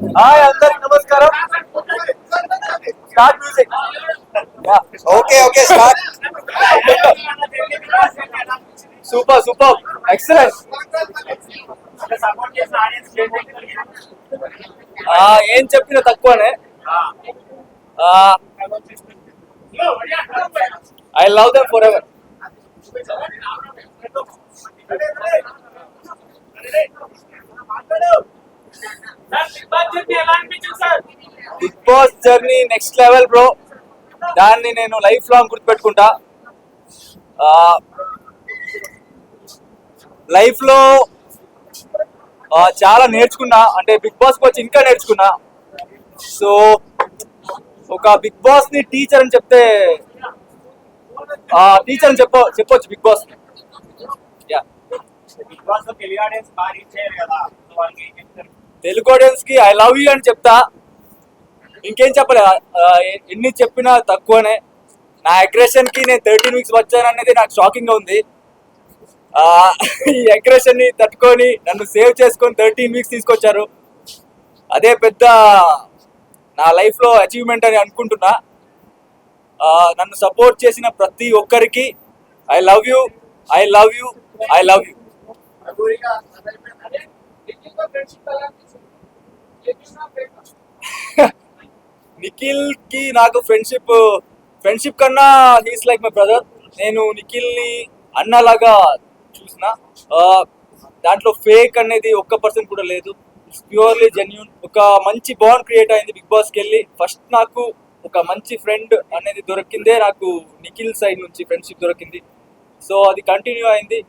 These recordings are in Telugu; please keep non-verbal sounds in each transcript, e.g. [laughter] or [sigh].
హాయ్ అందరికి నమస్కారం. Start music okay okay start super super excellent ఏం చెప్పినా తక్కువనే. I love them forever మాట్లాడు Bigg Boss journey next level bro దాన్ని నేను లైఫ్ లాంగ్ గుర్తుపెట్టుకుంటా. లైఫ్లో చాలా నేర్చుకున్నా. అంటే బిగ్ బాస్ వచ్చి ఇంకా నేర్చుకున్నా. సో ఒక బిగ్ బాస్ని టీచర్ అని చెప్తే టీచర్ అని చెప్ప చెప్పొచ్చు బిగ్ బాస్ యా తెలుగు ఆడియన్స్కి ఐ లవ్ యూ అని చెప్తా. ఇంకేం చెప్పలే ఎన్ని చెప్పినా తక్కువనే. నా అగ్రెషన్కి నేను థర్టీన్ వీక్స్ వచ్చాననేది నాకు షాకింగ్గా ఉంది. ఈ అగ్రెషన్ని తట్టుకొని నన్ను సేవ్ చేసుకొని థర్టీన్ వీక్స్ తీసుకొచ్చారు. అదే పెద్ద నా లైఫ్లో అచీవ్మెంట్ అని అనుకుంటున్నా. నన్ను సపోర్ట్ చేసిన ప్రతి ఒక్కరికి I love you I love you I love you నిఖిల్కి నాకు ఫ్రెండ్షిప్ ఫ్రెండ్షిప్ కన్నా హీస్ లైక్ మై బ్రదర్ నేను నిఖిల్ని అన్నలాగా చూసిన. దాంట్లో ఫేక్ అనేది ఒక్క పర్సెంట్ కూడా లేదు. ప్యూర్లీ జెన్యున్ ఒక మంచి బాండ్ క్రియేట్ అయింది బిగ్ బాస్కి వెళ్ళి. ఫస్ట్ నాకు ఒక మంచి ఫ్రెండ్ అనేది దొరికిందే నాకు నిఖిల్ సైడ్ నుంచి ఫ్రెండ్షిప్ దొరికింది. సో అది కంటిన్యూ అయింది.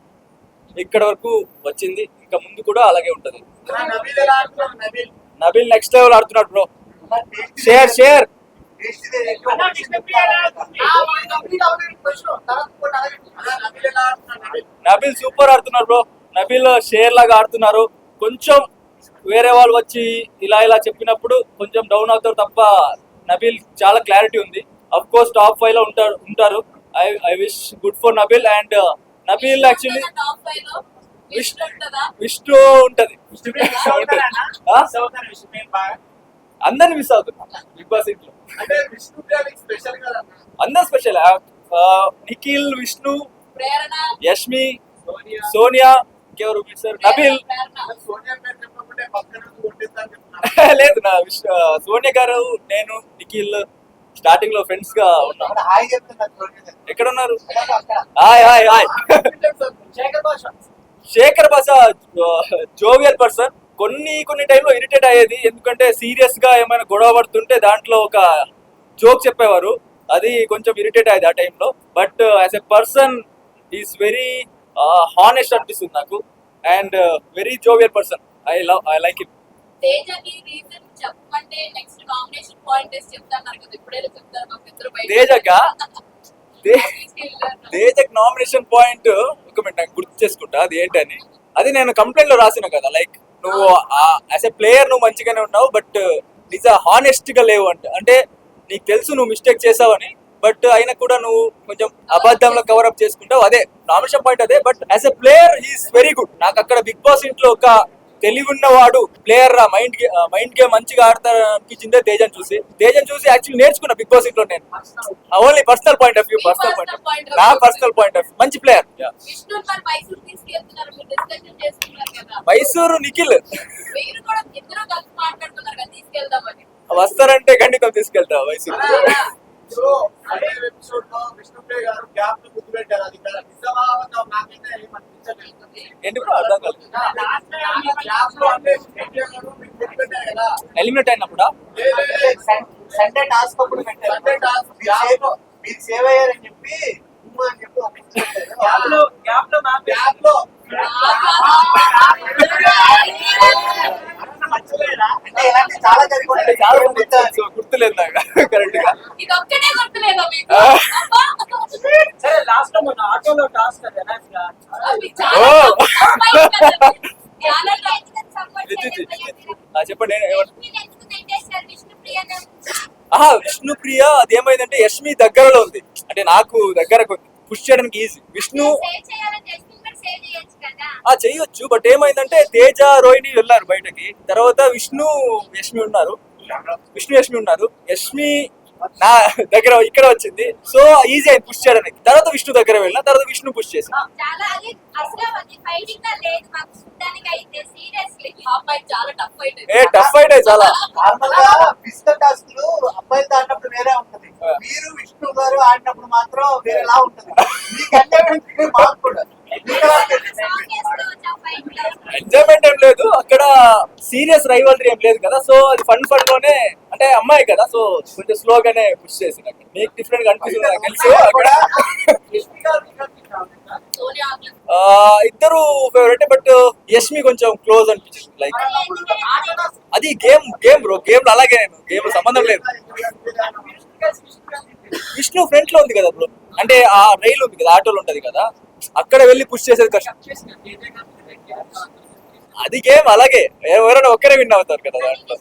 ఇక్కడ వరకు వచ్చింది. ఇంకా ముందు కూడా అలాగే ఉంటుంది. నబిల్ నెక్స్ట్ లెవెల్ ఆడుతున్నాడు బ్రో షేర్ షేర్ నబిల్ సూపర్ ఆడుతున్నారు బ్రో నబిల్ షేర్ లాగా ఆడుతున్నారు. కొంచెం వేరే వాళ్ళు వచ్చి ఇలా ఇలా చెప్పినప్పుడు కొంచెం డౌన్ అవుతారు తప్ప నబిల్ చాలా క్లారిటీ ఉంది. అఫ్ కోర్స్ టాప్ ఫైవ్లో ఉంటారు ఉంటారు. I I wish good for Nabeel and Nabeel actually Vishnu Vishnu ఉంటది? అందరిని మిస్ అవుతున్నా. బిగ్ బాస్ ఇంట్లో. అందరు స్పెషల్. నిఖిల్ విష్ణు ప్రేరణ యష్మి సోనియా. ఇంకెవరు మిస్టర్ నబిల్. [laughs] లేదు నా విష్- ఆ, సోనియా గారు నేను నిఖిల్ స్టార్టింగ్లో ఫ్రెండ్స్గా ఉన్నాం. ఎక్కడ ఉన్నారు హాయ్ హాయ్ హాయ్. శేఖర్ భాష జోవియల్ పర్సన్ కొన్ని కొన్ని టైంలో ఇరిటేట్ అయ్యేది. ఎందుకంటే సీరియస్గా ఏమైనా గొడవ పడుతుంటే దాంట్లో ఒక జోక్ చెప్పేవారు. అది కొంచెం ఇరిటేట్ అయ్యేది ఆ టైంలో but as a person is very honest అనిపిస్తుంది నాకు. And very jovial person I love I like it తేజకి? తేజక్ నామినేషన్ పాయింట్ ఒక మినిట్ నాకు గుర్తు చేసుకుంటా అది ఏంటని అది నేను కంప్లైంట్లో రాసిన కదా లైక్ నువ్వు యాజ్ ఎ ప్లేయర్ నువ్వు మంచిగానే ఉన్నావు బట్ నిజ హానెస్ట్గా లేవు అంట. అంటే నీకు తెలుసు నువ్వు మిస్టేక్ చేసావని బట్ అయినా కూడా నువ్వు కొంచెం అబద్ధంలో కవర్ అప్ చేసుకుంటావు. అదే నామినేషన్ పాయింట్ అదే but as a player he's very good నాకు అక్కడ బిగ్ బాస్ ఇంట్లో ఒక తెలివి ఉన్నవాడు ప్లేయర్ రా మైండ్ మైండ్ గేమ్ మంచిగా ఆడతారు అనిపించిందే తేజన్ చూసి. తేజన్ చూసి యాక్చువల్లీ నేర్చుకున్నా బిగ్ బాస్ ఇంట్లో నేను. Only personal point of view personal point నా. పర్సనల్ పాయింట్ ఆఫ్ మంచి ప్లేయర్ మైసూర్ నిఖిల్ వస్తారంటే ఖండితం తీసుకెళ్తా మైసూరు అదే ఎపిసోడ్లో విష్ణుప్రియ గారు గ్యాప్ను గుర్తు పెట్టారు అది కదా నిజమా అబద్ధమా నాకైతే. ఏంటి బ్రో అర్థం కాలేదు? గ్యాప్లో అంటే విష్ణుప్రియ గారు మీకు గుర్తు పెట్టారు కదా? ఎలిమినేట్ అయినప్పుడా? సండే టాస్క్ అప్పుడు పెట్టారు. సండే టాస్క్ గ్యాప్ మీరు సేవ్ అయ్యారని చెప్పి ఉమ్మా అని చెప్పి. గ్యాప్లో గ్యాప్లో గ్యాప్లో. గుర్తులేదు నాకు కరెక్ట్గా. చెప్పండి విష్ణుప్రియ అది ఏమైందంటే యష్మి దగ్గరలో ఉంది. అంటే నాకు దగ్గర పుష్ చేయడానికి ఈజీ విష్ణు ఆ చెయ్యొచ్చు బట్ ఏమైందంటే తేజ రోహిణి వెళ్ళారు బయటకి. తర్వాత విష్ణు యష్మి ఉన్నారు. విష్ణు యష్మి ఉన్నారు. యష్మి నా దగ్గర ఇక్కడ వచ్చింది. సో ఈజీ అయింది పుష్ చేయడానికి. తర్వాత విష్ణు దగ్గర వెళ్ళిన తర్వాత విష్ణు పుష్ చేసి చాలా ఏ టఫ్ ఫైట్ నార్మల్గా ఫిజికల్ అబ్బాయిలతో ఆడినప్పుడు వేరే ఉంటది. మీరు విష్ణు గారు ఆడినప్పుడు మాత్రం వేరేలా ఉంటది. మీకంటే మాకు కూడా. ఎంజాయ్మెంట్ ఏం లేదు. అక్కడ సీరియస్ రైవల్రీ ఏం లేదు కదా. సో అది ఫన్ ఫన్లోనే అంటే అమ్మాయి కదా. సో కొంచెం స్లోగానే పుష్ చేసి మీకు డిఫరెంట్గా అనిపిస్తుంది నాకు తెలుసు. అక్కడ ఇద్దరు ఫేవరెట్ బట్ యష్మి కొంచెం క్లోజ్ అనిపించింది. లైక్ అది గేమ్ గేమ్ బ్రో గేమ్ అలాగే నేను గేమ్ సంబంధం లేదు. విష్ణు ఫ్రంట్లో ఉంది కదా బ్రో అంటే ఆ రైలు ఉంది కదా ఆటోలు ఉంటది కదా. అక్కడ వెళ్ళి పుష్ చేసేది కష్టం. అది గేమ్ అలాగే. ఎవరైనా ఒక్కరే విన్ అవుతారు కదా దాంట్లో.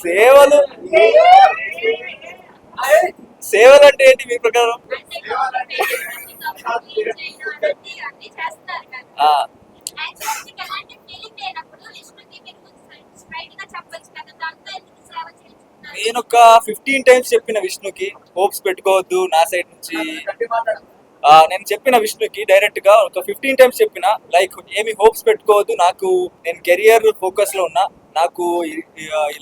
సేవలు [laughs] సేవలు అంటే ఏంటి మీ ప్రకారం? నేను ఒక ఫిఫ్టీన్ టైమ్స్ చెప్పిన విష్ణుకి హోప్స్ పెట్టుకోవద్దు నా సైడ్ నుంచి. నేను చెప్పిన విష్ణుకి డైరెక్ట్గా ఒక ఫిఫ్టీన్ టైమ్స్ చెప్పిన లైక్ ఏమి హోప్స్ పెట్టుకోవద్దు నాకు నేను కెరియర్ ఫోకస్లో ఉన్నా నాకు ఈ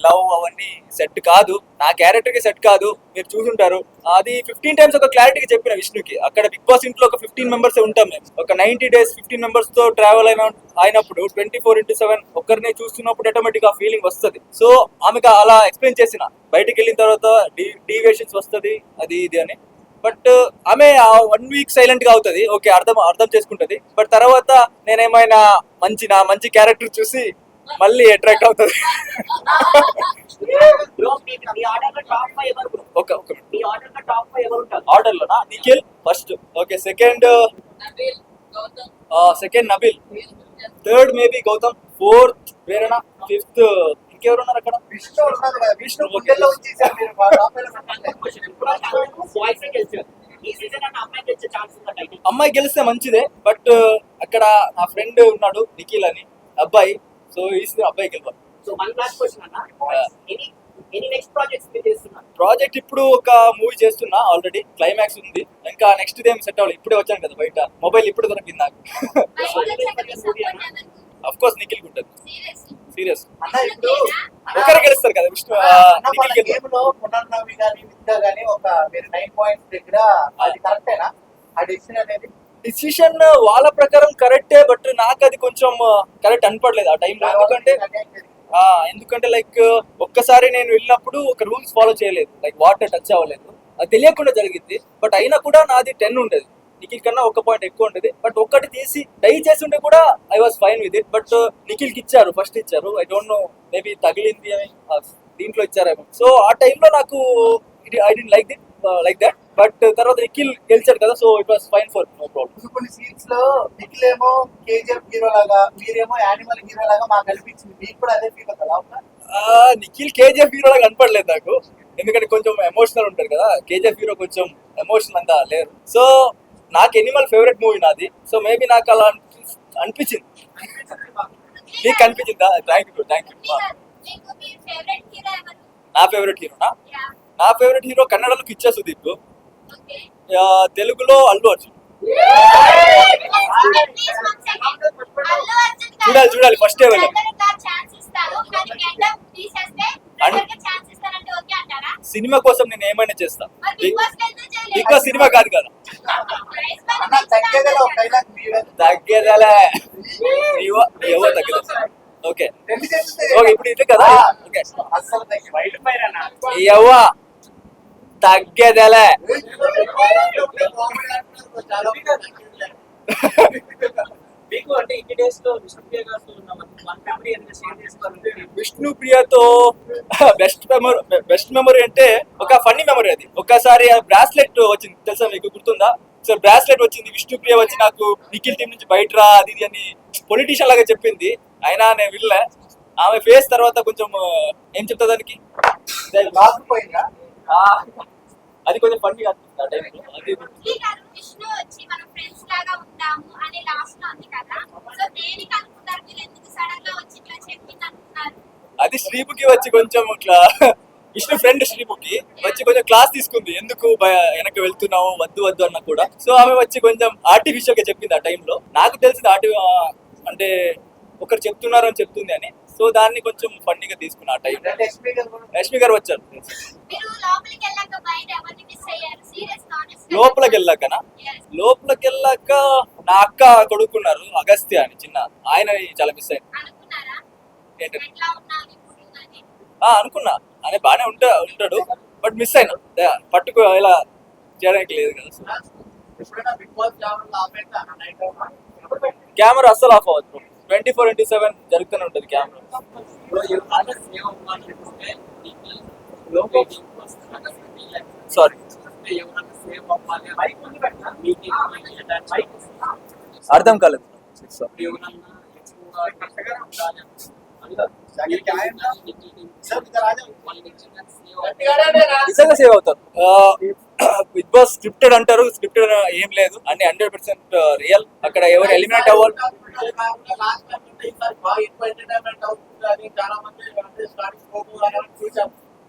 లవ్ అవన్నీ సెట్ కాదు. నా క్యారెక్టర్కి సెట్ కాదు. మీరు చూసుంటారు. అది ఫిఫ్టీన్ టైమ్స్ ఒక క్లారిటీగా చెప్పిన విష్ణుకి. అక్కడ బిగ్ బాస్ ఇంట్లో ఒక ఫిఫ్టీన్ మెంబర్స్ ఉంటాం మేము. ఒక నైన్టీ డేస్ ఫిఫ్టీన్ మెంబర్స్తో ట్రావెల్ అయిన అయినప్పుడు ట్వంటీ ఫోర్ ఇంటూ సెవెన్ ఒక్కరినే చూస్తున్నప్పుడు ఆటోమేటిక్ ఆ ఫీలింగ్ వస్తుంది. సో ఆమెకు అలా ఎక్స్ప్లెయిన్ చేసిన. బయటికి వెళ్ళిన తర్వాత డీవియేషన్స్ వస్తుంది. అది ఇది అని. బట్ ఆమె వన్ వీక్ సైలెంట్గా అవుతుంది. ఓకే అర్థం అర్థం చేసుకుంటది. బట్ తర్వాత నేనేమైనా మంచి నా మంచి క్యారెక్టర్ చూసి మళ్ళీ అట్రాక్ట్ అవుతుంది. ఆర్డర్ లోనా Nikhil first. Okay second second Nabeel third maybe Gautham. Fourth వేరేనా fifth ఇంకెవరు ఉన్నారు అక్కడ? విష్ణు. అమ్మాయి గెలిస్తే మంచిదే బట్ అక్కడ నా ఫ్రెండ్ ఉన్నాడు నిఖిల్ అని. అబ్బాయి సో ఈ అబ్బాయి గెలవాలి ప్రాజెక్ట్ ఇప్పుడు ఒక మూవీ చేస్తున్నా ఆల్రెడీ క్లైమాక్స్ ఉంది. ఇంకా నెక్స్ట్ ఏం సెట్ అవ్వాలి ఇప్పుడే వచ్చాను కదా బయట. మొబైల్ ఇప్పుడు దొరికింది నాకు అఫ్ కోర్స్ నిఖిల్ ఉంటుంది సీరియస్లీ సీరియస్ అన్న. ఇప్పుడు ఒకరే గెలుస్తారు కదా విష్ణు అన్న నిఖిల్ పునర్నవి గాని విద్య గాని ఒక మీరు నైన్ పాయింట్స్ దగ్గర అది కరెక్టేనా ఆ డెసిషన్ అనేది? డిసిషన్ uh, వాళ్ళ ప్రకారం కరెక్టే బట్ నాకు అది కొంచెం uh, కరెక్ట్ అనిపడలేదు ఆ టైంలో ఎందుకంటే ఎందుకంటే లైక్ ఒక్కసారి నేను వెళ్ళినప్పుడు ఒక రూల్స్ ఫాలో చేయలేదు. లైక్ వాటర్ టచ్ అవ్వలేదు. అది తెలియకుండా జరిగింది. బట్ అయినా కూడా నాది టెన్ ఉండేది. నిఖిల్ కన్నా ఒక పాయింట్ ఎక్కువ ఉండేది. బట్ ఒక్కటి తీసి డై చేసి ఉంటే కూడా I was fine with it but నిఖిల్కి ఇచ్చారు. ఫస్ట్ ఇచ్చారు. ఐ డోంట్ నో మేబీ తగిలింది అని దీంట్లో ఇచ్చారేమో. సో ఆ టైంలో నాకు I did like it like that but తర్వాత నిఖిల్ గెలిచారు కదా so it was fine for no problem కొన్ని కొన్ని సీన్స్లో నిఖిల్ ఏమో కేజీఎఫ్ హీరో లాగా మీరేమో యానిమల్ హీరో లాగా మాకు అనిపించింది. మీకు కూడా అదే ఫీల్ అవుతుంది ఆ, నిఖిల్ కేజీఎఫ్ హీరో కనపడలేదు నాకు. ఎందుకంటే కొంచెం ఎమోషనల్ ఉంటారు కదా కేజీఎఫ్ హీరో కొంచెం ఎమోషనల్ అంతా లేరు సో నాకు ఎనిమల్ ఫేవరెట్ మూవీ నాది. సో మేబీ నాకు అలా అనిపి- అనిపించింది? నీకు అనిపించిందా థ్యాంక్ యూ థ్యాంక్ యూ మీకు మీ ఫేవరెట్ హీరో ఎవరు? నా ఫేవరెట్ హీరోనా యా నా ఫేవరెట్ హీరో కన్నడలో కిచ్చా సుదీప్. తెలుగులో అల్లు అర్జున్. చూడాలి, చూడాలి, వెళ్ళాలి. అంటారా సినిమా కోసం నేను ఏమైనా చేస్తా. బాస్ సినిమా కాదు కదా. తగ్గేదేలా నీవో తగ్గదు ఓకే. ఇప్పుడు ఇది కదా? ఓకే. అస్సలు తగ్గి వైల్డ్ ఫైర్ అన్న ఎవ్వ తగ్గేదలే. మీకు అంటే ఇన్ని డేస్లో విష్ణుప్రియ గారితో ఉన్న. వన్ మెమరీ ఏదైనా షేర్ చేసుకోవాలంటే విష్ణు ప్రియతో బెస్ట్ మెమరీ బెస్ట్ మెమరీ అంటే ఒక ఫన్నీ మెమరీ అది. ఒకసారి బ్రాస్లెట్ వచ్చింది. తెలుసా మీకు? గుర్తుందా? సో బ్రాస్లెట్ వచ్చింది. విష్ణు ప్రియ వచ్చి నాకు నిఖిల్ టీం నుంచి బయట రా అది ఇది అని పొలిటీషియన్ లాగా చెప్పింది. అయినా నేను వెళ్ళే ఆమె ఫేస్ తర్వాత కొంచెం ఏం చెప్తా దానికి? అది కొంచెం ఫన్నీగా అనిపిస్తుంది ఆ టైంలో అది ఈ గారు విష్ణు వచ్చి మనం ఫ్రెండ్స్ లాగా ఉంటాము అని లాస్ట్లో ఉంది కదా. సో దేనికి అనుకుంటారు మీరు ఎందుకు సడన్గా వచ్చి ఇట్లా చెప్పింది అనుకున్నారు? అది శ్రీపుకి వచ్చి కొంచెం ఇట్లా విష్ణు ఫ్రెండ్ శ్రీపుకి వచ్చి కొంచెం క్లాస్ తీసుకుంది. ఎందుకు వెనక్కి వెళ్తున్నావు? వద్దు వద్దు అన్న కూడా. సో ఆమె వచ్చి కొంచెం ఆర్టిఫిషియల్గా చెప్పింది ఆ టైంలో నాకు తెలిసింది ఆర్టి అంటే ఒకరు చెప్తున్నారు అని చెప్తుంది అని. సో దాన్ని కొంచెం ఫన్నీగా తీసుకున్నా ఆ టైంలో లక్ష్మి గారు కూడా రష్మి గారు వచ్చారు. మీరు లోపలికి వెళ్ళాక బయట ఎవరిని మిస్ అయ్యారు? సీరియస్ కానెస్ట్ లోపలికి వెళ్ళాకనా? లోపలికి వెళ్ళాక నా అక్క కొడుకున్నారు అగస్త్య అని చిన్న. ఆయన చాలా మిస్ అయింది అనుకున్నారా? ఏంటంటే ఎట్లా ఉన్నాను ఇప్పుడు అని? ఆ, అనుకున్నా. ఆయన బాగానే ఉంటా ఉంటాడు. బట్ మిస్ అయినా. పట్టుకో ఇలా చేయడానికి లేదు కదా. కెమెరా అస్సలు ఆఫ్ అవ్వదు ట్వంటీ ఫోర్ ఇంటూ సెవెన్ జరుగుతూనే ఉంటుంది వస్తున్నా సారీ అర్థం కాలేదు. సేవ్. నిజంగా అవుతారు బిగ్ బాస్ స్క్రిప్టెడ్ అంటారు స్క్రిప్టెడ్ ఏం లేదు అన్ని హండ్రెడ్ పర్సెంట్ రియల్ అక్కడ ఎవరు ఎలిమినేట్ అవ్వాలి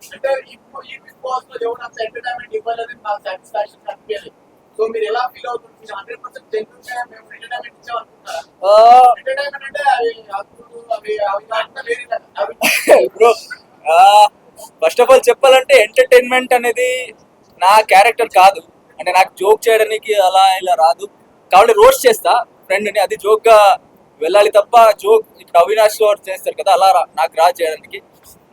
అంటే ఇప్పుడు ఈ బిగ్ బాస్లో ఎవరు అంత ఎంటర్టైన్మెంట్ ఇవ్వలేదని నాకు సాటిస్ఫాక్షన్ అనిపించలేదు సో మీరు ఎలా ఫీల్ అవుతుంది హండ్రెడ్ పర్సెంట్ జెన్యున్ మేము ఎంటర్టైన్మెంట్ ఇచ్చామనుకుంటారా ఎంటర్టైన్మెంట్ అంటే బ్రో ఫస్ట్ ఆఫ్ ఆల్ చెప్పాలంటే ఎంటర్టైన్మెంట్ అనేది నా క్యారెక్టర్ కాదు. అంటే నాకు జోక్ చేయడానికి అలా ఇలా రాదు. కాబట్టి రోస్ట్ చేస్తా ఫ్రెండ్ని అది జోక్గా వెళ్ళాలి తప్ప జోక్ ఇప్పుడు అవినాష్ గారు చేస్తారు కదా అలా రా- నాకు రా చేయడానికి.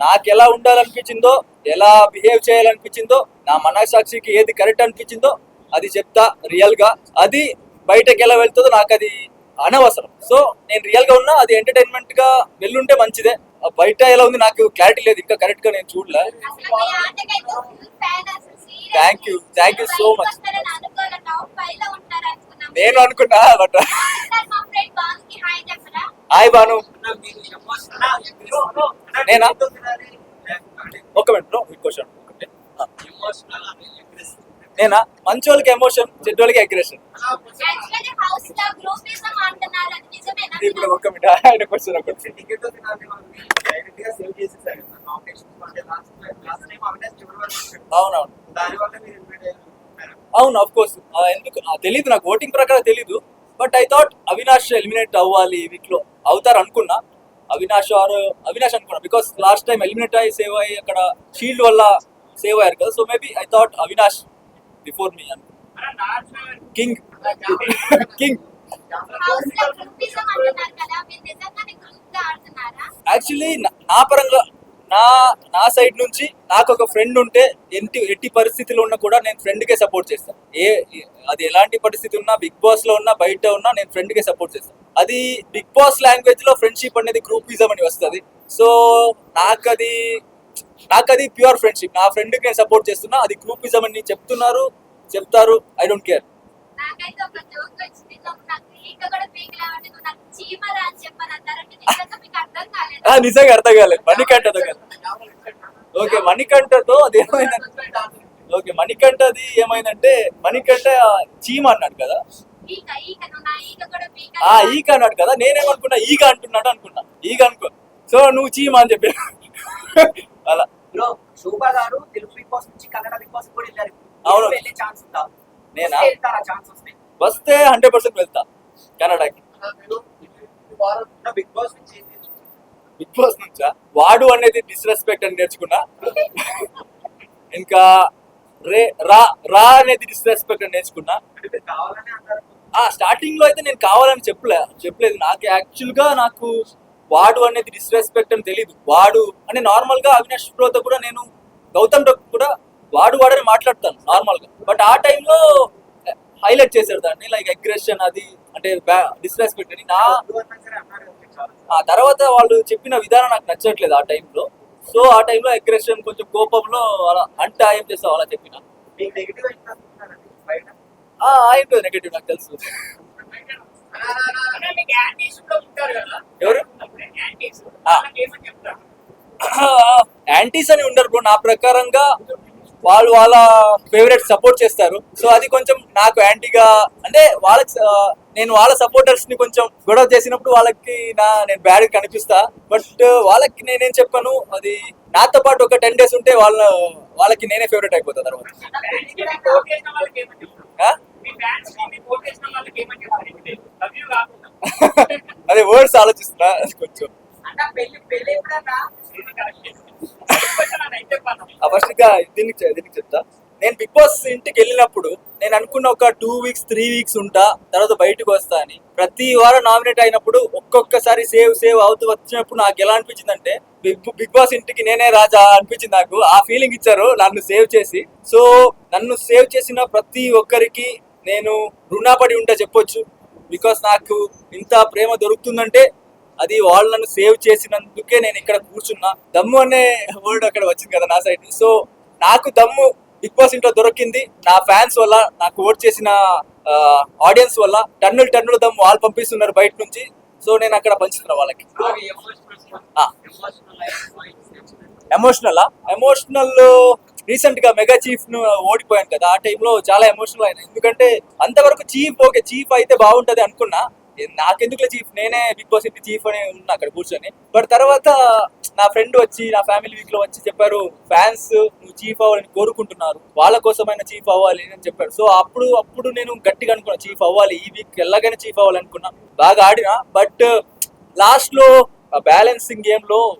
నాకు ఎలా ఉండాలనిపించిందో ఎలా బిహేవ్ చేయాలనిపించిందో నా మనసాక్షికి ఏది కరెక్ట్ అనిపించిందో అది చెప్తా రియల్గా అది బయటకి ఎలా వెళ్తుందో నాకు అది అనవసరం. సో నేను రియల్గా ఉన్నా అది ఎంటర్టైన్మెంట్గా వెళ్ళుంటే మంచిదే. బయట ఎలా ఉంది నాకు క్లారిటీ లేదు ఇంకా కరెక్ట్గా నేను చూడలే. Thank you thank you so much నేను అనుకున్నా బట్ హాయ్ చెప్పరా బాను నేనా? ఒక మినిట్ క్వశ్చన్ ఎమోషనల్ అని నేనా? మంచోళ్ళకి ఎమోషన్ చెడ్డోళ్ళకి అగ్రెషన్ ఇప్పుడు ఒక మినిట్ ఆయన క్వశ్చన్ ఒకటి. అవునవును. అవును అఫ్ కోర్స్ ఎందుకు? ఆ, తెలీదు నాకు ఓటింగ్ ప్రకారం తెలీదు. But I thought Avinash eliminate అవ్వాలి వీక్లో అవుతారు అనుకున్నా. అవినాష్ ఆర్ అవినాష్ అనుకున్నా. బికాస్ లాస్ట్ టైం ఎలిమినేట్ అయ్యి సేవ్ అయ్యి అక్కడ షీల్డ్ వల్ల సేవ్ అయ్యారు కదా. So maybe I thought Avinash before me king king actually నా పరంగా నా నా సైడ్ నుంచి నాకు ఒక ఫ్రెండ్ ఉంటే ఎట్టి ఎట్టి పరిస్థితిలో ఉన్నా కూడా నేను ఫ్రెండ్ కే సపోర్ట్ చేస్తాను ఏ అది ఎలాంటి పరిస్థితి ఉన్నా బిగ్ బాస్లో ఉన్నా బయట ఉన్నా నేను ఫ్రెండ్ కే సపోర్ట్ చేస్తాను అది బిగ్ బాస్ లాంగ్వేజ్లో ఫ్రెండ్షిప్ అనేది గ్రూపిజం అని వస్తుంది. సో నాకు అది నాకు అది ప్యూర్ ఫ్రెండ్షిప్ నా ఫ్రెండ్కి నేను సపోర్ట్ చేస్తున్నా అది గ్రూపిజం అని చెప్తున్నారు చెప్తారు ఐ డోంట్ కేర్ ఈక నిజంగా అర్థం కాలేదు? మణికంఠతో కాదు. ఓకే మణికంఠతో అది ఏమైందంటే ఓకే మణికంఠది ఏమైందంటే మణికంఠ చీమ అన్నాడు కదా? ఈక ఈక ఈక ఆ ఈగ అన్నాడు కదా? నేనేమనుకున్నా ఈగ అంటున్నాడు అనుకున్నా ఈగ అనుకో. సో నువ్వు చీమ అని చెప్పి. అలా. బ్రో శోభా గారు తెలుగు బిగ్ బాస్ నుంచి కన్నడ బిగ్ బాస్ కూడా వెళ్ళారు. అవును. వెళ్ళే ఛాన్స్ ఉందా? నేనా? వెళ్తారా? ఛాన్స్ వస్తే? వస్తే హండ్రెడ్ పర్సెంట్ వెళ్తా కెనడాకి బిగ్ బాస్ నుంచి? బిగ్ బాస్ నుంచా వాడు అనేది డిస్రెస్పెక్ట్ అని నేర్చుకున్నా. ఇంకా రే రా రా అనేది డిస్రెస్పెక్ట్ అని నేర్చుకున్నా. ఆ స్టార్టింగ్లో అయితే నేను కావాలని చెప్పలే చెప్పలేదు. నాకు యాక్చువల్గా నాకు వాడు అనేది డిస్రెస్పెక్ట్ అని తెలియదు వాడు అంటే నార్మల్గా అవినాష్ బ్రోతో కూడా నేను గౌతమ్ కూడా వాడు వాడని మాట్లాడతాను నార్మల్గా. బట్ ఆ టైంలో హైలైట్ చేశారు దాన్ని లైక్ అగ్రెషన్ అది అంటే డిస్రెస్పెక్ట్ అని. నా ఆ తర్వాత వాళ్ళు చెప్పిన విధానం నాకు నచ్చట్లేదు ఆ టైంలో సో ఆ టైంలో అగ్రెషన్ కొంచెం కోపంలో అలా అంటే ఏం చేస్తావు అలా చెప్పిన. మీకు నెగిటివ్ నాకు తెలుసు. యాంటీస్ అని ఉండరు బ్రో నా ప్రకారంగా వాళ్ళు వాళ్ళ ఫేవరెట్ సపోర్ట్ చేస్తారు. సో అది కొంచెం నాకు యాంటీగా అంటే వాళ్ళకి నేను వాళ్ళ సపోర్టర్స్ని కొంచెం గొడవ చేసినప్పుడు వాళ్ళకి నా నేను బ్యాడ్ కనిపిస్తా. బట్ వాళ్ళకి నేనేం చెప్పాను అది నాతో పాటు ఒక టెన్ డేస్ ఉంటే వాళ్ళ వాళ్ళకి నేనే ఫేవరెట్ అయిపోతా తర్వాత. [laughs] అదే వర్డ్స్ ఆలోచిస్తున్నా కొంచెం. దీనికి దీనికి చెప్తా. నేను బిగ్ బాస్ ఇంటికి వెళ్ళినప్పుడు నేను అనుకున్న ఒక టూ వీక్స్ త్రీ వీక్స్ ఉంటా తర్వాత బయటకు వస్తా అని. ప్రతి వారం నామినేట్ అయినప్పుడు ఒక్కొక్కసారి సేవ్ సేవ్ అవుతూ వచ్చినప్పుడు నాకు ఎలా అనిపించింది అంటే బిగ్ బిగ్ బాస్ ఇంటికి నేనే రాజా అనిపించింది నాకు. ఆ ఫీలింగ్ ఇచ్చారు నన్ను సేవ్ చేసి. సో నన్ను సేవ్ చేసిన ప్రతి ఒక్కరికి నేను రుణపడి ఉంటా చెప్పొచ్చు. బికాస్ నాకు ఇంత ప్రేమ దొరుకుతుందంటే అది వాళ్ళు నన్ను సేవ్ చేసినందుకే నేను ఇక్కడ కూర్చున్నా. దమ్ము అనే వర్డ్ అక్కడ వచ్చింది కదా నా సైడ్ సో నాకు దమ్ము బిగ్ బాస్ ఇంట్లో దొరికింది. నా ఫ్యాన్స్ వల్ల నాకు ఓట్ చేసిన ఆడియన్స్ వల్ల టన్నులు టన్నులు దమ్ము వాళ్ళు పంపిస్తున్నారు బయట నుంచి. సో నేను అక్కడ పంచుతున్నా వాళ్ళకి. ఎమోషనల్ ఎమోషనల్ రీసెంట్గా మెగా చీఫ్ను ఓడిపోయాను కదా ఆ టైంలో చాలా ఎమోషనల్ అయినా. ఎందుకంటే అంతవరకు చీఫ్ ఓకే చీఫ్ అయితే బాగుంటది అనుకున్నా. ఏ- నాకెందుకులే చీఫ్ నేనే బిగ్ బాస్ ఇంటి చీఫ్ అని ఉన్నా అక్కడ కూర్చొని. బట్ తర్వాత నా ఫ్రెండ్ వచ్చి నా ఫ్యామిలీ వీక్లో వచ్చి చెప్పారు ఫ్యాన్స్ నువ్వు చీఫ్ అవ్వాలని కోరుకుంటున్నారు. వాళ్ళ కోసమైనా చీఫ్ అవ్వాలి అని చెప్పారు సో అప్పుడు అప్పుడు నేను గట్టిగా అనుకున్నా చీఫ్ అవ్వాలి ఈ వీక్ ఎలాగైనా చీఫ్ అవ్వాలి అనుకున్నా బాగా ఆడినా. బట్ లాస్ట్లో బ్యాలెన్సింగ్ గేమ్లో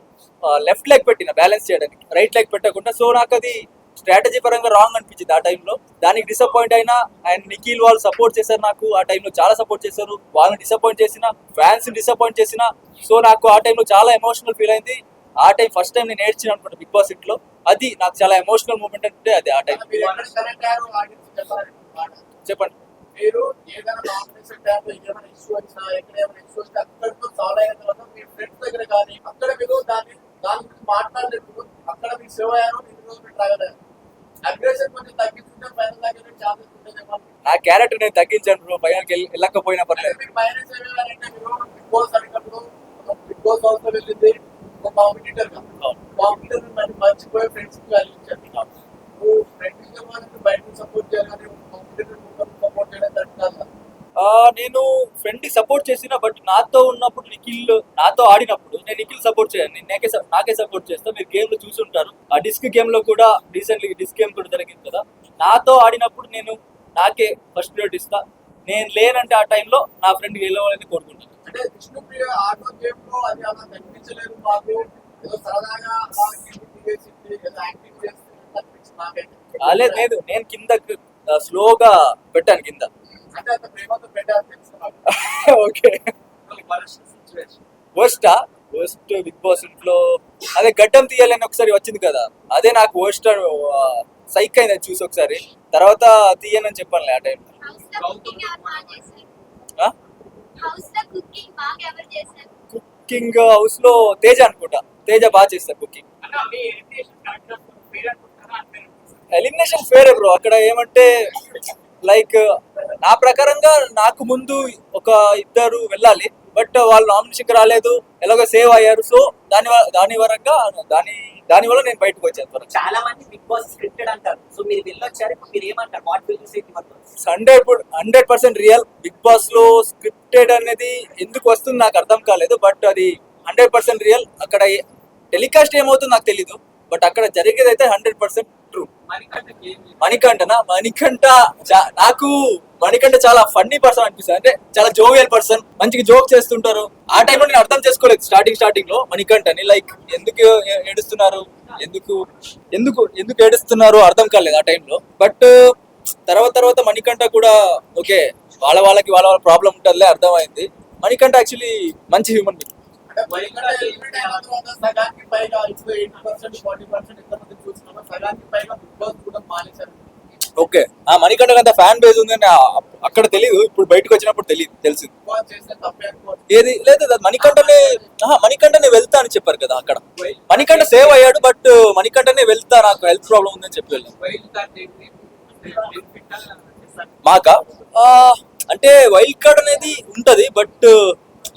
లెఫ్ట్ లెగ్ పెట్టిన బ్యాలెన్స్ చేయడానికి. రైట్ లెగ్ పెట్టకుండా సో నాకు అది స్ట్రాటజీ పరంగా రాంగ్ అనిపించింది ఆ టైంలో దానికి డిసప్పాయింట్ అయినా అండ్ నిఖిల్ వాళ్ళు సపోర్ట్ చేశారు నాకు. ఆ టైంలో చాలా సపోర్ట్ చేశారు. వాళ్ళని డిసప్పాయింట్ చేసిన ఫ్యాన్స్ డిసప్పాయింట్ చేసిన సో నాకు ఆ టైంలో చాలా ఎమోషనల్ ఫీల్ అయింది. ఆ టైం ఫస్ట్ టైం నేను ఏడ్చిన అనుకుంటా బిగ్ బాస్ ఇంట్లో అది నాకు చాలా ఎమోషనల్ మూమెంట్ అంటే అది ఆ టైం చెప్పండి. మీరు ఏదైనా ఏమైనా ఇష్యూ వచ్చినా ఎక్కడ ఏమైనా ఇష్యూ అక్కడితో సాల్వ్ అయిన తర్వాత మీ ఫ్రెండ్స్ దగ్గర కానీ అక్కడ మీరు దాన్ని దాని గురించి మాట్లాడలేదు. అక్కడ మీరు సేవ్ అయ్యారు ఇన్ని రోజులు మీరు ట్రావెల్ అగ్రెషన్ కొంచెం దగ్గర ఛాన్సెస్ నా క్యారెక్టర్ నేను తగ్గించాను బ్రో వెళ్ళి- వెళ్ళకపోయినా పర్లేదు. మీరు మైనస్ ఏమేవారంటే మీరు బిగ్ బాస్ అడిగినప్పుడు బిగ్ బాస్ హౌస్లో వెళ్ళింది ఒక కాంపిటీటర్ కాంపిటీటర్ మరి మర్చిపోయి ఫ్రెండ్స్కి వాల్యూ నువ్వు ఫ్రెండ్స్ సపోర్ట్ చేయాలని కాంపిటీటర్ సపోర్ట్ చేయడం ఆ, నేను ఫ్రెండ్కి సపోర్ట్ చేసిన బట్ నాతో ఉన్నప్పుడు నిఖిల్ నాతో ఆడినప్పుడు నేను నిఖిల్ సపోర్ట్ చేయను. నేను నాకే సపోర్ట్ చేస్తా. మీరు గేమ్లో చూసుంటారు ఆ డిస్క్ గేమ్లో కూడా రీసెంట్లీ డిస్క్ గేమ్ కూడా జరిగింది కదా. నాతో ఆడినప్పుడు నేను నాకే ఫస్ట్ ప్రియారిటీ ఇస్తా. నేను లేనంటే ఆ టైంలో నా ఫ్రెండ్ గెలవాలని కోరుకుంటాను. అంటే విష్ణుప్రియ ఆటో అది అలా కనిపించలేదు మాకు. ఏదో సరదాగా లేదు. నేను కింద స్లోగా పెట్టాను కింద. [laughs] ఓకే. వర్స్టా వర్స్ట్ బిగ్ బాస్ ఇంట్లో అదే గడ్డం తీయాలని ఒకసారి వచ్చింది కదా. అదే నాకు వర్స్ట్ సైక్ అయింది అది చూసి ఒకసారి. తర్వాత తీయనని చెప్పానులే ఆ టైం కుకింగ్ హౌస్లో కుకింగ్ బాగా ఎవరు చేశారు? కుకింగ్ హౌస్లో తేజ అనుకుంటా. తేజ బాగా చేస్తారు కుకింగ్ ఎలిమినేషన్ ఫేరే బ్రో అక్కడ ఏమంటే లైక్ నా ప్రకారంగా నాకు ముందు ఒక ఇద్దరు వెళ్ళాలి. బట్ వాళ్ళు నామినేషన్కి రాలేదు. ఎలాగో సేవ్ అయ్యారు. సో దాని దాని వరంగా దాని దాని వల్ల నేను బయటకు వచ్చాను. చాలా మంది బిగ్ బాస్ స్క్రిప్టెడ్ అంటారు. సో మీరు వెళ్ళొచ్చారు. మీరు ఏమంటారు? What will you say hundred hundred percent real. Bigg బాస్లో స్క్రిప్టెడ్ అనేది ఎందుకు వస్తుంది నాకు అర్థం కాలేదు. బట్ అది హండ్రెడ్ పర్సెంట్ రియల్. అక్కడ టెలికాస్ట్ ఏమవుతుందో నాకు తెలీదు. బట్ అక్కడ జరిగేది అయితే హండ్రెడ్ పర్సెంట్ మణికంఠనా? మణికంఠ నాకు మణికంఠ చాలా ఫన్నీ పర్సన్ అనిపిస్తుంది. అంటే చాలా జోవియల్ పర్సన్. మంచిగా జోక్ చేస్తుంటారు. ఆ టైంలో నేను అర్థం చేసుకోలేదు స్టార్టింగ్ స్టార్టింగ్లో మణికంఠని. లైక్ ఎందుకు ఏడుస్తున్నారు? ఎందుకు ఎందుకు ఎందుకు ఏడుస్తున్నారు? అర్థం కాలేదు ఆ టైంలో బట్ తర్వాత తర్వాత మణికంఠ కూడా ఓకే వాళ్ళ వాళ్ళకి వాళ్ళ వాళ్ళ ప్రాబ్లం ఉంటుందిలే అర్థమైంది. మణికంఠ యాక్చువల్లీ మంచి హ్యూమన్ బీయింగ్ ఓకే. ఆ మణికంఠకి అంత ఫ్యాన్ బేస్ ఉందని అక్కడ తెలియదు ఇప్పుడు బయటకు వచ్చినప్పుడు తెలియదు తెలిసింది. ఏది? లేదు మణికంఠనే మణికంఠనే వెళ్తా అని చెప్పారు కదా అక్కడ. మణికంఠ సేవ్ అయ్యాడు బట్ మణికంఠనే వెళ్తా నాకు హెల్త్ ప్రాబ్లం ఉందని చెప్పి వెళ్ళాను మాకా? అంటే వైల్డ్ కార్డ్ అనేది ఉంటది but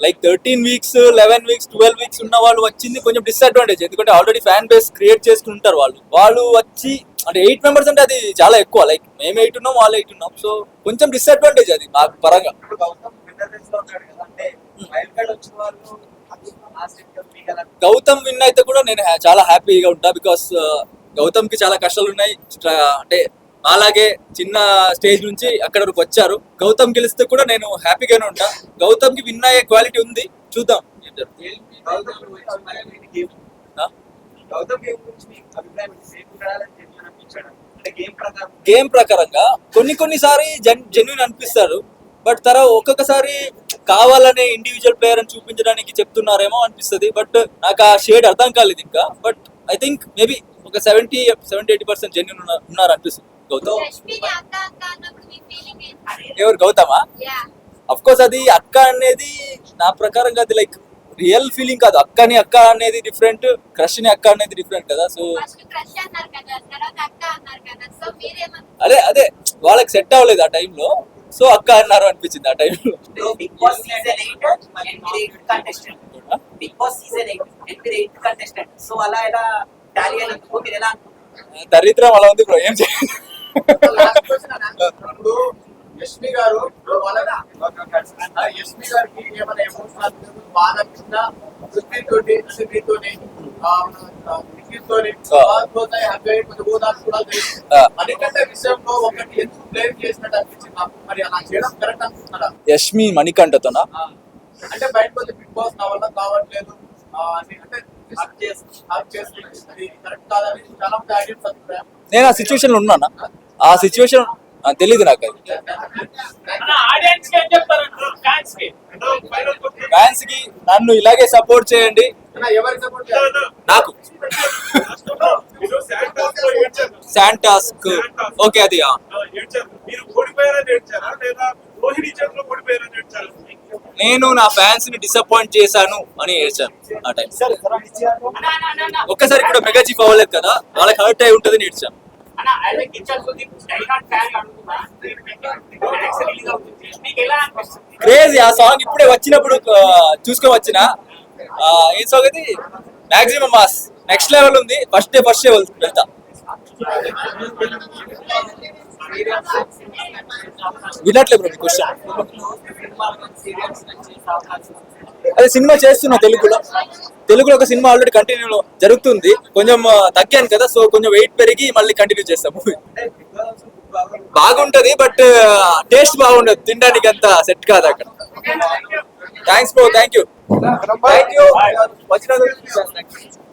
like thirteen weeks eleven weeks twelve weeks ఉన్న వాళ్ళు వచ్చింది కొంచెం డిసడ్వాంటేజ్ ఎందుకంటే ఆల్రెడీ ఫ్యాన్ బేస్ క్రియేట్ చేసుకుంటారు వాళ్ళు. వాళ్ళు వచ్చి అంటే ఎయిట్ మెంబర్స్ అంటే అది చాలా ఎక్కువ. లైక్ మేము ఎయిట్ ఉన్నాం వాళ్ళు ఎయిట్ ఉన్నాం. సో కొంచెం డిసడ్వాంటేజ్ అది నాకు పరంగా. గౌతమ్ గౌతమ్ విన్ అయితే కూడా నేను చాలా హ్యాపీగా ఉంటా బికాస్ గౌతమ్కి చాలా కష్టాలు ఉన్నాయి. అంటే అలాగే చిన్న స్టేజ్ నుంచి అక్కడ వరకు వచ్చారు. గౌతమ్ గెలిస్తే కూడా నేను హ్యాపీగానే ఉంటా. గౌతమ్కి విన్ అయ్యే క్వాలిటీ ఉంది. చూద్దాం. గేమ్ ప్రకారంగా కొన్ని కొన్నిసారి జెన్ జెన్యున్ అనిపిస్తారు బట్ తర్వాత ఒక్కొక్కసారి కావాలనే ఇండివిజువల్ ప్లేయర్ అని చూపించడానికి చెప్తున్నారేమో అనిపిస్తుంది. బట్ నాకు ఆ షేడ్ అర్థం కాలేదు ఇంకా. బట్ ఐ థింక్ మేబీ ఒక seventy seventy eighty percent genuine ఉన్నారు అనిపిస్తుంది. గౌతమ్? ఎవరు గౌతమా? యా అఫ్ కోర్స్ అది అక్క అనేది నా ప్రకారంగా అది లైక్ రియల్ ఫీలింగ్ కాదు. అక్కని అక్క అనేది డిఫరెంట్ క్రష్ని అక్క అనేది డిఫరెంట్ కదా సో అదే అదే వాళ్ళకి సెట్ అవ్వలేదు ఆ టైంలో సో అక్క అన్నారు అనిపించింది ఆ టైంలో దరిద్రం అలా ఉంది బ్రో ఏం చేయాలి? యష్మి గారు గారికి ఏమైనా ఎమోషనల్ బాధ అనిపించింది? యష్మి మణికంఠతోనా. అంటే బయటకు బిగ్ బాస్ నా వల్ల కావట్లేదు. నేను ఆ సిచ్యువేషన్లో ఉన్నానా? ఆ సిచ్యువేషన్ తెలీదు నాకు ఫ్యాన్స్కి నన్ను ఇలాగే సపోర్ట్ చేయండి. నాకు. శాంటాస్క్ ఓకే అది నేను నా ఫ్యాన్స్ని డిసప్పాయింట్ చేశాను అని ఏడ్చాను ఆ టైం. ఒక్కసారి కూడా మెగా చీఫ్ అవ్వలేదు కదా వాళ్ళకి హర్ట్ అయి ఉంటుంది ఏడ్చాను. అన్న క్రేజీ ఆ సాంగ్ ఇప్పుడే వచ్చినప్పుడు చూసుకొని వచ్చిన. ఏం సాంగ్ అది? మాక్సిమం మాస్ నెక్స్ట్ లెవెల్ ఉంది. ఫస్ట్ డే ఫస్ట్ డే వెళ్తా. వినట్లే బ్రో క్వశ్చన్ అదే సినిమా చేస్తున్నా తెలుగులో. తెలుగులో ఒక సినిమా ఆల్రెడీ కంటిన్యూ జరుగుతుంది. కొంచెం తగ్గాను కదా సో కొంచెం వెయిట్ పెరిగి మళ్ళీ కంటిన్యూ చేస్తాం మూవీ. బాగుంటది బట్ టేస్ట్ బాగుండదు. తినడానికి అంత సెట్ కాదు అక్కడ. Thanks bro thank you thank you